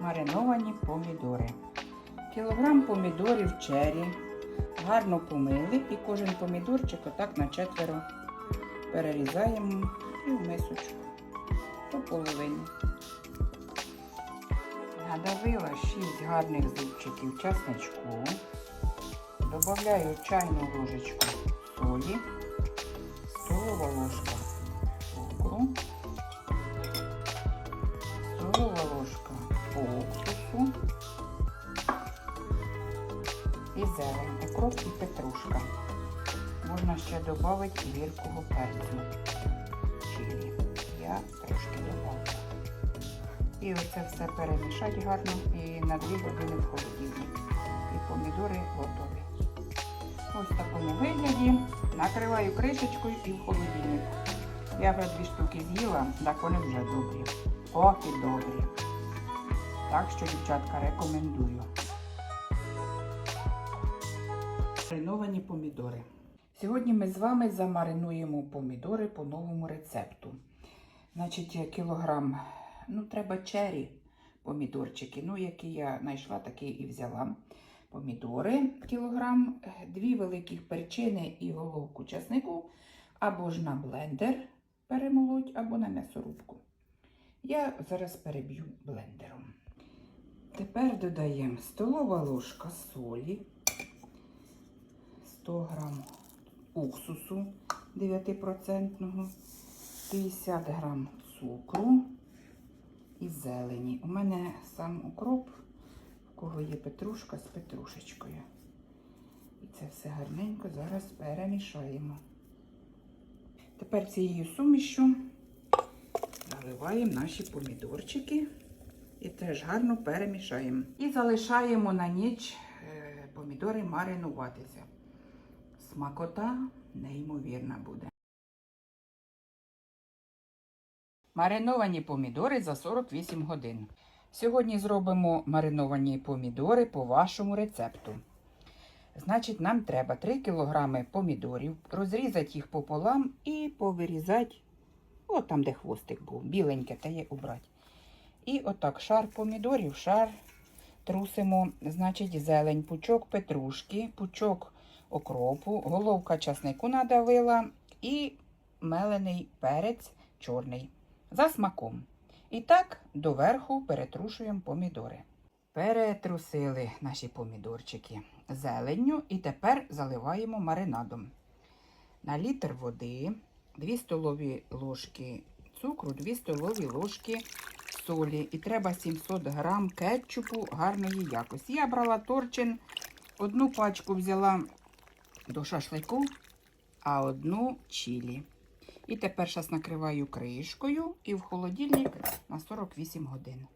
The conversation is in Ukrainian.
мариновані помідори. Кілограм помідорів чері. Гарно помили і кожен помідорчик отак на четверо перерізаємо і в мисочку по половині. Надавила 6 гарних зубчиків часничку. Добавляю чайну ложечку солі, столова ложка і зелень, укроп і петрушка. Можна ще додати гіркого перцю чилі. Я трошки додала. І оце все перемішати гарно і на 2 години в холодильник. І помідори готові. Ось в такому вигляді накриваю кришечкою і в холодильник. Я вже дві штуки з'їла, так вони вже добрі. Ох і добрі. Так що, дівчатка, рекомендую. Мариновані помідори. Сьогодні ми з вами замаринуємо помідори по новому рецепту. Значить, кілограм, ну, треба чері помідорчики. Ну, які я знайшла, такі і взяла. Помідори кілограм, дві великих перчини і головку часнику, або ж на блендер перемолоть, або на м'ясорубку. Я зараз переб'ю блендером. Тепер додаємо столова ложка солі, 100 грам уксусу 9%, 50 грам цукру і зелені. У мене сам укроп, в кого є петрушка з петрушечкою. І це все гарненько зараз перемішаємо. Тепер цією сумішю заливаємо наші помідорчики і теж гарно перемішаємо. І залишаємо на ніч е, помідори маринуватися. Смакота неймовірна буде. Мариновані помідори за 48 годин. Сьогодні зробимо мариновані помідори по вашому рецепту. Значить, нам треба 3 кг помідорів, розрізати їх пополам і повирізати, о, там, де хвостик був, біленьке, та є убрати. І отак шар помідорів, шар трусимо, значить, зелень, пучок петрушки, пучок окропу, головка часнику надавила і мелений перець чорний за смаком. І так доверху перетрушуємо помідори. Перетрусили наші помідорчики зеленню і тепер заливаємо маринадом. На літр води 2 столові ложки цукру, 2 столові ложки солі. І треба 700 грам кетчупу гарної якості. Я брала торчин, одну пачку взяла до шашлику, а одну чілі. І тепер зараз накриваю кришкою і в холодильник на 48 годин.